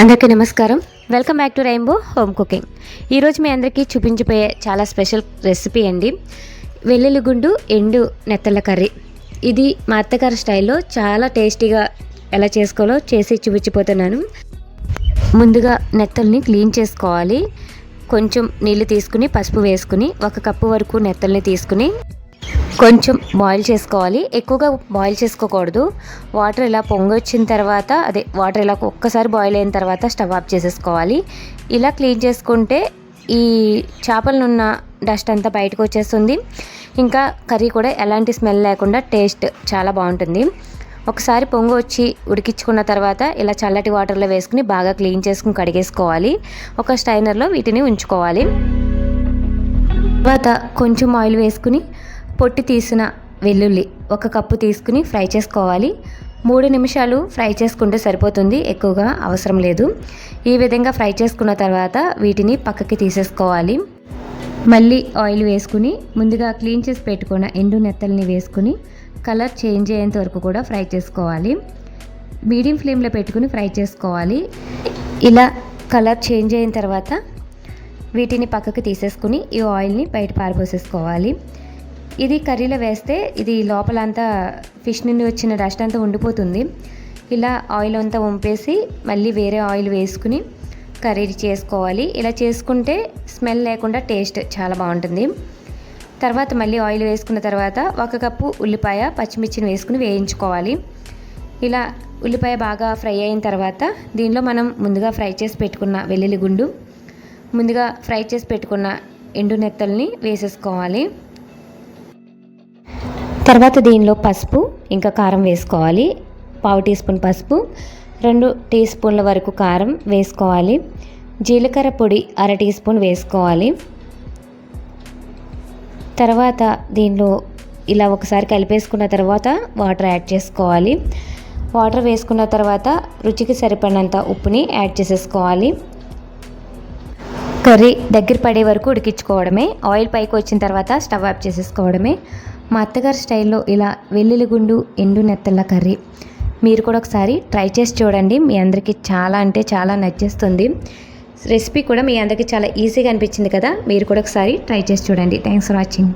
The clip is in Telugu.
అందరికీ నమస్కారం. Welcome back to rainbow home cooking ఈరోజు మీ అందరికీ చూపించిపోయే చాలా స్పెషల్ రెసిపీ అండి. వెల్లుల్లి గుండు ఎండు నెత్తల కర్రీ. ఇది మా అత్తగారి స్టైల్లో చాలా టేస్టీగా ఎలా చేసుకోవాలో చేసి చూపించిపోతున్నాను. ముందుగా నెత్తల్ని క్లీన్ చేసుకోవాలి. కొంచెం నీళ్ళు తీసుకుని పసుపు వేసుకుని ఒక కప్పు వరకు నెత్తల్ని తీసుకుని కొంచెం బాయిల్ చేసుకోవాలి. ఎక్కువగా బాయిల్ చేసుకోకూడదు. వాటర్ ఇలా పొంగొచ్చిన తర్వాత అదే వాటర్ ఇలా ఒక్కసారి బాయిల్ అయిన తర్వాత స్టవ్ ఆఫ్ చేసేసుకోవాలి. ఇలా క్లీన్ చేసుకుంటే ఈ చేపలనున్న డస్ట్ అంతా బయటకు వచ్చేస్తుంది. ఇంకా కర్రీ కూడా ఎలాంటి స్మెల్ లేకుండా టేస్ట్ చాలా బాగుంటుంది. ఒకసారి పొంగు వచ్చి ఉడికించుకున్న తర్వాత ఇలా చల్లటి వాటర్లో వేసుకుని బాగా క్లీన్ చేసుకుని కడిగేసుకోవాలి. ఒక స్టైనర్లో వీటిని ఉంచుకోవాలి. తర్వాత కొంచెం ఆయిల్ వేసుకుని పొట్టి తీసిన వెల్లుల్లి ఒక కప్పు తీసుకుని ఫ్రై చేసుకోవాలి. మూడు నిమిషాలు ఫ్రై చేసుకుంటే సరిపోతుంది ఎక్కువగా అవసరం లేదు. ఈ విధంగా ఫ్రై చేసుకున్న తర్వాత వీటిని పక్కకి తీసేసుకోవాలి. మళ్ళీ ఆయిల్ వేసుకుని ముందుగా క్లీన్ చేసి పెట్టుకున్న ఎండు నెత్తల్ని వేసుకుని కలర్ చేంజ్ అయ్యేంత వరకు కూడా ఫ్రై చేసుకోవాలి. మీడియం ఫ్లేమ్లో పెట్టుకుని ఫ్రై చేసుకోవాలి. ఇలా కలర్ చేంజ్ అయిన తర్వాత వీటిని పక్కకి తీసేసుకుని ఈ ఆయిల్ని బయట పారబోసేసుకోవాలి. ఇది కర్రీలో వేస్తే ఇది లోపలంతా ఫిష్ నుండి వచ్చిన డస్ట్ అంతా ఉండిపోతుంది. ఇలా ఆయిల్ అంతా వంపేసి మళ్ళీ వేరే ఆయిల్ వేసుకుని కర్రీ చేసుకోవాలి. ఇలా చేసుకుంటే స్మెల్ లేకుండా టేస్ట్ చాలా బాగుంటుంది. తర్వాత మళ్ళీ ఆయిల్ వేసుకున్న తర్వాత ఒక కప్పు ఉల్లిపాయ పచ్చిమిర్చిని వేసుకుని వేయించుకోవాలి. ఇలా ఉల్లిపాయ బాగా ఫ్రై అయిన తర్వాత దీనిలో మనం ముందుగా ఫ్రై చేసి పెట్టుకున్న వెల్లుల్లి గుండు ముందుగా ఫ్రై చేసి పెట్టుకున్న ఎండు నెత్తల్ని వేసేసుకోవాలి. తర్వాత దీనిలో పసుపు ఇంకా కారం వేసుకోవాలి. పావు టీ స్పూన్ పసుపు రెండు టీ స్పూన్ల వరకు కారం వేసుకోవాలి. జీలకర్ర పొడి అర టీ స్పూన్ వేసుకోవాలి. తర్వాత దీనిలో ఇలా ఒకసారి కలిపేసుకున్న తర్వాత వాటర్ యాడ్ చేసుకోవాలి. వాటర్ వేసుకున్న తర్వాత రుచికి సరిపడినంత ఉప్పుని యాడ్ చేసేసుకోవాలి. కర్రీ దగ్గర పడే వరకు ఉడికించుకోవడమే. ఆయిల్ పైకి వచ్చిన తర్వాత స్టవ్ ఆఫ్ చేసేసుకోవడమే. మా అత్తగారి స్టైల్లో ఇలా వెల్లుల్లి గుండు ఎండు నెత్తళ్ళ కర్రీ. మీరు కూడా ఒకసారి ట్రై చేసి చూడండి. మీ అందరికీ చాలా అంటే చాలా నచ్చేస్తుంది. రెసిపీ కూడా మీ అందరికీ చాలా ఈజీగా అనిపించింది కదా? మీరు కూడా ఒకసారి ట్రై చేసి చూడండి. Thanks for watching